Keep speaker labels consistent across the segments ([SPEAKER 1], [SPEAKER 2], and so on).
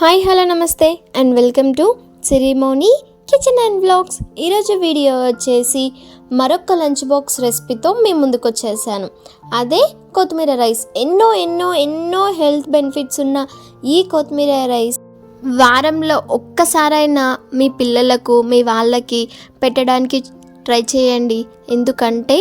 [SPEAKER 1] Hi hello నమస్తే and welcome to Sirimoni kitchen and blogs ఈరోజు video వచ్చేసి మరొక లంచ్ బాక్స్ రెసిపీతో మీ ముందుకు వచ్చేసాను. అదే కొత్తిమీర రైస్. ఎన్నో ఎన్నో ఎన్నో హెల్త్ బెనిఫిట్స్ ఉన్న ఈ కొత్తిమీర రైస్ వారంలో ఒక్కసారైనా మీ పిల్లలకు మీ వాళ్ళకి పెట్టడానికి ట్రై చేయండి. ఎందుకంటే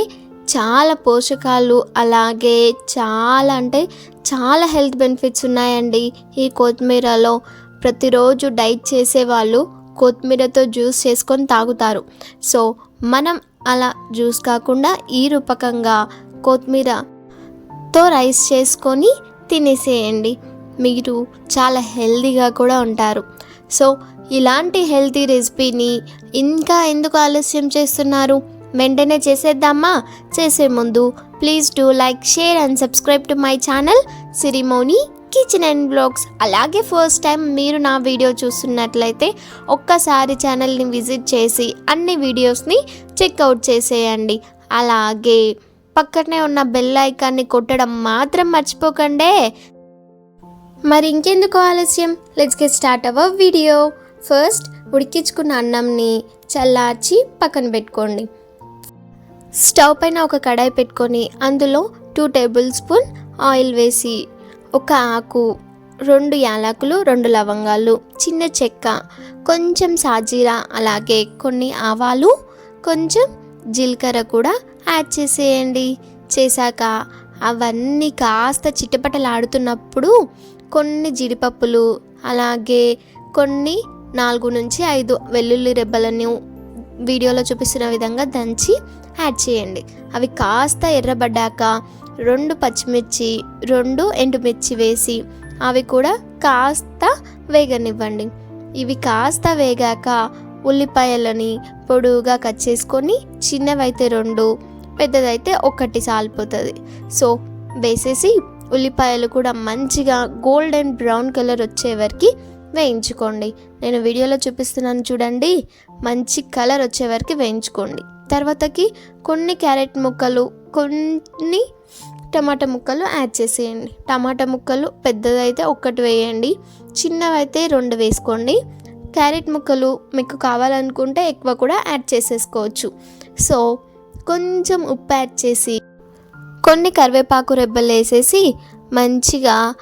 [SPEAKER 1] చాలా పోషకాలు అలాగే చాలా అంటే చాలా హెల్త్ బెనిఫిట్స్ ఉన్నాయండి. ఈ కొత్తిమీరలో ప్రతిరోజు డైట్ చేసేవాళ్ళు కొత్తిమీరతో జ్యూస్ చేసుకొని తాగుతారు. సో మనం అలా జ్యూస్ కాకుండా ఈ రూపకంగా కొత్తిమీరతో రైస్ చేసుకొని తినేసేయండి. మీరు చాలా హెల్తీగా కూడా ఉంటారు. సో ఇలాంటి హెల్తీ రెసిపీని ఇంకా ఎందుకు ఆలస్యం చేస్తున్నారు? వెంటనే చేసేద్దామా? చేసే ముందు please do like share and subscribe to my channel Sirimoni kitchen and blogs అలాగే ఫస్ట్ టైం మీరు నా వీడియో చూస్తున్నట్లయితే ఒక్కసారి ఛానల్ని విజిట్ చేసి అన్ని వీడియోస్ని చెక్అవుట్ చేసేయండి. అలాగే పక్కనే ఉన్న బెల్ ఐకాన్ని కొట్టడం మాత్రం మర్చిపోకండే. మరి ఇంకెందుకు ఆలస్యం? Let's get start our video first ఉడికించుకున్న అన్నంని చల్లార్చి పక్కన పెట్టుకోండి. స్టవ్ పైన ఒక కడాయి పెట్టుకొని అందులో టూ టేబుల్ స్పూన్ ఆయిల్ వేసి ఒక ఆకు రెండు యాలకులు రెండు లవంగాలు చిన్న చెక్క కొంచెం సాజీరా అలాగే కొన్ని ఆవాలు కొంచెం జీలకర్ర కూడా యాడ్ చేసేయండి. చేశాక అవన్నీ కాస్త చిటపటలాడుతున్నప్పుడు కొన్ని జీడిపప్పులు అలాగే కొన్ని నాలుగు నుంచి ఐదు వెల్లుల్లి రెబ్బలను వీడియోలో చూపిస్తున్న విధంగా దంచి యాడ్ చేయండి. అవి కాస్త ఎర్రబడ్డాక రెండు పచ్చిమిర్చి రెండు ఎండుమిర్చి వేసి అవి కూడా కాస్త వేగనివ్వండి. ఇవి కాస్త వేగాక ఉల్లిపాయలని పొడువుగా కట్ చేసుకొని చిన్నవైతే రెండు పెద్దదైతే ఒకటి సాలిపోతుంది. సో వేసేసి ఉల్లిపాయలు కూడా మంచిగా గోల్డెన్ బ్రౌన్ కలర్ వచ్చే వరకు వేయించుకోండి. నేను వీడియోలో చూపిస్తున్నాను చూడండి. మంచి కలర్ వచ్చే వరకు వేయించుకోండి. తర్వాతకి కొన్ని క్యారెట్ ముక్కలు కొన్ని టమాటా ముక్కలు యాడ్ చేసేయండి. టమాటా ముక్కలు పెద్దదైతే ఒక్కటి వేయండి చిన్నవైతే రెండు వేసుకోండి. క్యారెట్ ముక్కలు మీకు కావాలనుకుంటే ఎక్కువ కూడా యాడ్ చేసేసుకోవచ్చు. సో కొంచెం ఉప్పు యాడ్ చేసి కొన్ని కరివేపాకు రెబ్బలు వేసేసి మంచిగా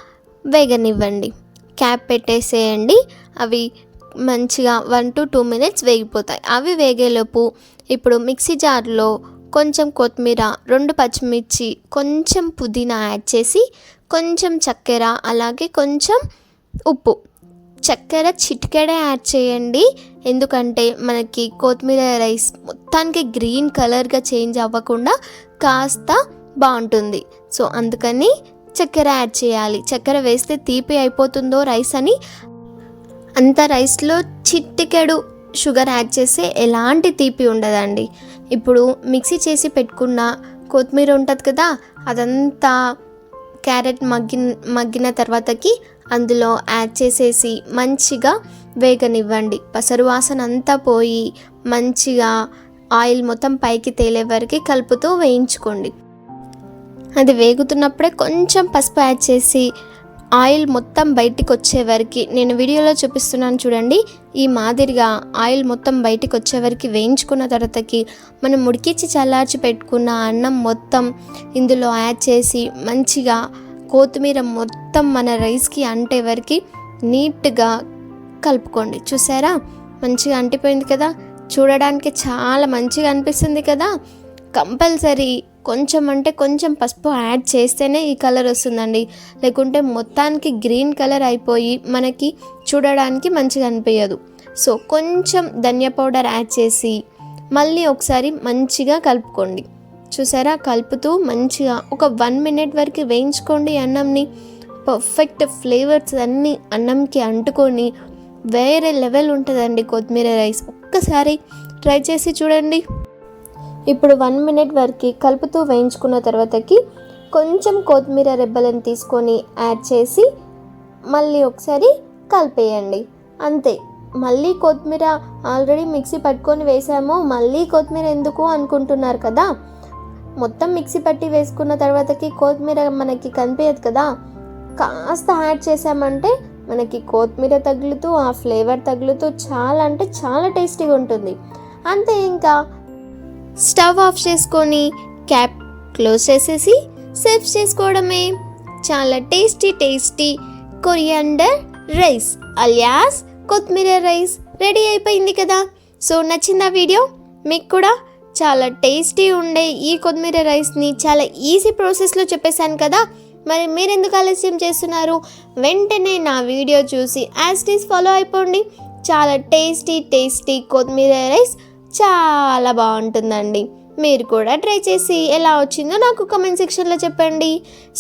[SPEAKER 1] వేగనివ్వండి. క్యాప్ పెట్టేసేయండి అవి మంచిగా వన్ టు టూ మినిట్స్ వేగిపోతాయి. అవి వేగేలోపు ఇప్పుడు మిక్సీ జార్లో కొంచెం కొత్తిమీర రెండు పచ్చిమిర్చి కొంచెం పుదీనా యాడ్ చేసి కొంచెం చక్కెర అలాగే కొంచెం ఉప్పు. చక్కెర చిటికెడే యాడ్ చేయండి. ఎందుకంటే మనకి కొత్తిమీర రైస్ మొత్తానికి గ్రీన్ కలర్గా చేంజ్ అవ్వకుండా కాస్త బాగుంటుంది. సో అందుకని చక్కెర యాడ్ చేయాలి. చక్కెర వేస్తే తీపి అయిపోతుందో రైస్ అని అంత రైస్లో చిట్టికెడు షుగర్ యాడ్ చేస్తే ఎలాంటి తీపి ఉండదండి. ఇప్పుడు మిక్సీ చేసి పెట్టుకున్న కొత్తిమీర ఉంటుంది కదా అదంతా క్యారెట్ మగ్గి మగ్గిన తర్వాతకి అందులో యాడ్ చేసేసి మంచిగా వేగనివ్వండి. పసరు వాసన అంతా పోయి మంచిగా ఆయిల్ మొత్తం పైకి తేలే వరకు కలుపుతూ వేయించుకోండి. అది వేగుతున్నప్పుడే కొంచెం పసుపు యాడ్ చేసి ఆయిల్ మొత్తం బయటికి వచ్చే వరకు నేను వీడియోలో చూపిస్తున్నాను చూడండి ఈ మాదిరిగా ఆయిల్ మొత్తం బయటికి వచ్చే వరకు వేయించుకున్న తర్వాతకి మనం ఉడికించి చల్లార్చి పెట్టుకున్న అన్నం మొత్తం ఇందులో యాడ్ చేసి మంచిగా కొత్తిమీర మొత్తం మన రైస్కి అంటే వరకు నీట్గా కలుపుకోండి. చూసారా? మంచిగా అంటిపోయింది కదా? చూడడానికి చాలా మంచిగా అనిపిస్తుంది కదా? కంపల్సరీ కొంచెం అంటే కొంచెం పసుపు యాడ్ చేస్తేనే ఈ కలర్ వస్తుందండి. లేకుంటే మొత్తానికి గ్రీన్ కలర్ అయిపోయి మనకి చూడడానికి మంచిగా అనిపించదు సో కొంచెం ధనియా పౌడర్ యాడ్ చేసి మళ్ళీ ఒకసారి మంచిగా కలుపుకోండి. చూసారా? కలుపుతూ మంచిగా ఒక వన్ మినిట్ వరకు వేయించుకోండి అన్నంని. పర్ఫెక్ట్ ఫ్లేవర్స్ అన్నీ అన్నంకి అంటుకొని వేరే లెవెల్ ఉంటుందండి కొత్తిమీర రైస్. ఒక్కసారి ట్రై చేసి చూడండి. ఇప్పుడు వన్ మినిట్ వరకు కలుపుతూ వేయించుకున్న తర్వాతకి కొంచెం కొత్తిమీర రెబ్బలను తీసుకొని యాడ్ చేసి మళ్ళీ ఒకసారి కలిపేయండి. అంతే. మళ్ళీ కొత్తిమీర ఆల్రెడీ మిక్సీ పట్టుకొని వేసాము. మళ్ళీ కొత్తిమీర ఎందుకు అనుకుంటున్నారు కదా? మొత్తం మిక్సీ పట్టి వేసుకున్న తర్వాతకి కొత్తిమీర మనకి కనిపించదు కదా? కాస్త యాడ్ చేసామంటే మనకి కొత్తిమీర తగులుతూ ఆ ఫ్లేవర్ తగులుతూ చాలా అంటే చాలా టేస్టీగా ఉంటుంది. అంతే ఇంకా. స్టవ్ ఆఫ్ చేసుకొని క్యాప్ క్లోజ్ చేసేసి సర్వ్ చేసుకోవడమే. చాలా tasty tasty coriander rice alias కొత్తిమీర రైస్ రెడీ అయిపోయింది కదా. సో నచ్చిందా వీడియో? మీకు కూడా చాలా టేస్టీ ఉండే ఈ కొత్తిమీర రైస్ని చాలా ఈజీ ప్రాసెస్లో చెప్పేశాను కదా. మరి మీరెందుకు ఆలస్యం చేస్తున్నారు? వెంటనే నా వీడియో చూసి యాజ్ టీస్ ఫాలో అయిపోండి. చాలా టేస్టీ టేస్టీ కొత్తిమీర రైస్ చాలా బాగుంటుందండి. మీరు కూడా ట్రై చేసి ఎలా వచ్చిందో నాకు కమెంట్ సెక్షన్లో చెప్పండి.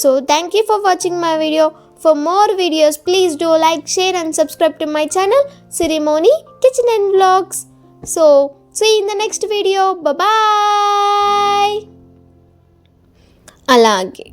[SPEAKER 1] So thank you for watching my video for more videos please do like share and subscribe to my channel Sirimoni kitchen and vlogs so see in the next video bye అలాగే